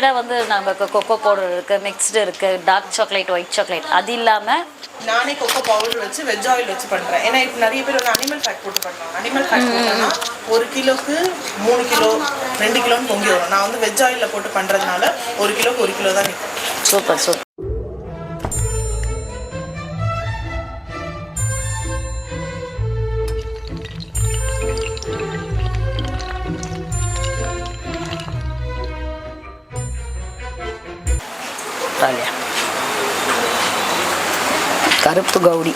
ரெடிமேடாக வந்து நமக்கு கொக்கோ பவுடர் இருக்குது மிக்ஸ்டு இருக்குது டார்க் சாக்லேட் ஒயிட் சாக்லேட் அது இல்லாமல் நானே கொக்கோ பவுடர் வச்சு வெஜ் ஆயில் வச்சு பண்றேன். ஏன்னா இப்போ நிறைய பேர் வந்து அனிமல் ஃபேட் போட்டு பண்ணுவாங்க. அனிமல் ஃபேட் போட்டோம்னா ஒரு கிலோக்கு மூணு கிலோ ரெண்டு கிலோன்னு பொங்கி வரும். நான் வந்து வெஜ் ஆயிலில் போட்டு பண்றதுனால ஒரு கிலோக்கு ஒரு கிலோ தான் நிற்கும் சூப்பர் சூப்பர். பரவாயில்லையா கருப்பு கௌரி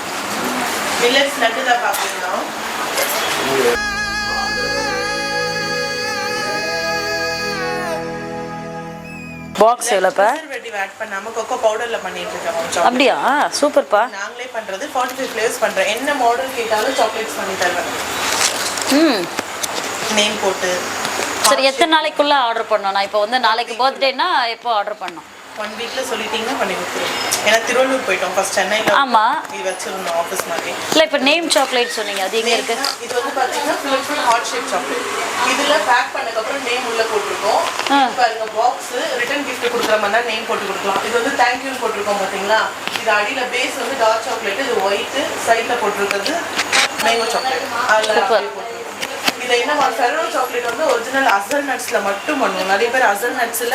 பாக்ஸ் எவ்வளோப்பா? ப்ரிசர்வேட்டிவ் ஆட் பண்ணாம கொக்கோ பவுடர்ல பண்ணிட்டு chocolate. அப்படியா? சூப்பர்ப்பா. நாங்களே பண்றது ஃபார்ட்டி ஃபைவ் ஃப்ளேவர்ஸ் பண்றேன் என்ன மாடல் கேட்டாலும் சாக்லேட்ஸ் பண்ணி தருவேன். ம். நேம் போட்டு. சரி எத்தனை நாளைக்குள்ள ஆர்டர் பண்ணணும்? நான் இப்போ வந்து நாளைக்கு பர்த்டேனா எப்போ ஆர்டர் பண்ணணும்? ஒன் வீக்ல சொல்லிட்டீங்கன்னா பண்ணி கொடுத்துருவோம். ஏன்னா திருவள்ளூர் போயிட்டோம் ஃபர்ஸ்ட் சென்னையில் ஆமா. இது வச்சிருந்தோம் ஆஃபீஸ் மாதிரி. இல்லை இப்போ நேம் சாக்லேட் சொன்னீங்க. அது எங்கே இருக்கு? இது வந்து பாத்தீங்கன்னா full full heart shape chocolate இதுல பேக் பண்ணதுக்கப்புறம் நேம் உள்ள போட்டிருக்கோம். பாருங்க பாக்ஸ் ரிட்டர்ன் gift கொடுக்குற மாதிரி தான் நேம் போட்டு கொடுக்கலாம் இது வந்து தேங்க்யூன்னு போட்டிருக்கோம் பாத்தீங்களா? இது அடியில பேஸ் வந்து டார்க் சாக்லேட் இது ஒயிட் சைட்ல போட்டிருக்கிறது மேங்கோ சாக்லேட் அதுல Super. அப்படியே போட்டிருக்கோம். இதை என்ன ஃபெரோ சாக்லேட் வந்து ஒரிஜினல் அசல் நட்ஸ்ல மட்டும் பண்ணுவோம். நிறைய பேர் அசல் நட்ஸ்ல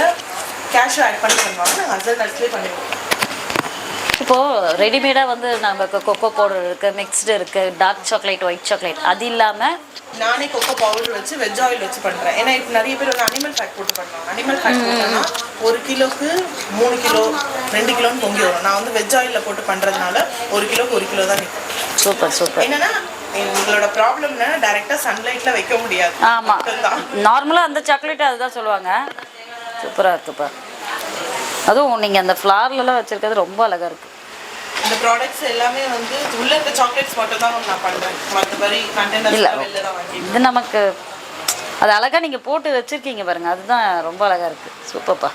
கேஷ்யூ ஆட் பண்ணி பண்ணுவாங்க நாங்கள் அசல் நட்ஸ்லேயே பண்ணிடுவோம் இப்போது ரெடிமேடாக வந்து நமக்கு கொக்கோ பவுடர் இருக்குது மிக்ஸ்டு இருக்குது டார்க் சாக்லேட் ஒயிட் சாக்லேட் அது இல்லாமல் நானே கொக்கோ பவுடர் வச்சு வெஜ் ஆயில் வச்சு பண்றேன். ஏன்னா இப்போ நிறைய பேர் வந்து அனிமல் ஃபேட் போட்டு பண்ணுவாங்க. அனிமல் ஃபேட் போட்டோம்னா ஒரு கிலோக்கு மூணு கிலோ ரெண்டு கிலோன்னு பொங்கி வரும். நான் வந்து வெஜ் ஆயிலில் போட்டு பண்றதுனால ஒரு கிலோக்கு ஒரு கிலோ தான் நிற்கும் சூப்பர் சூப்பர். என்னன்னா உங்களோட ப்ராப்ளம் என்னன்னா டைரெக்டாக சன்லைட்ல வைக்க முடியாது. ஆமாம் நார்மலாக அந்த சாக்லேட் அதுதான் சொல்லுவாங்க. சூப்பராக இருக்குப்பா. அதுவும் நீங்கள் அந்த ஃப்ளார்லலாம் வச்சுருக்கிறது ரொம்ப அழகாக இருக்குது இந்த ப்ராடக்ட்ஸ் எல்லாமே வந்து உள்ள இருக்க சாக்லேட்ஸ் மட்டும் தான் நான் பண்றேன். மற்றபடி இது நமக்கு அது அழகாக நீங்கள் போட்டு வச்சுருக்கீங்க பாருங்க. அதுதான் ரொம்ப அழகாக இருக்குது சூப்பர்ப்பா.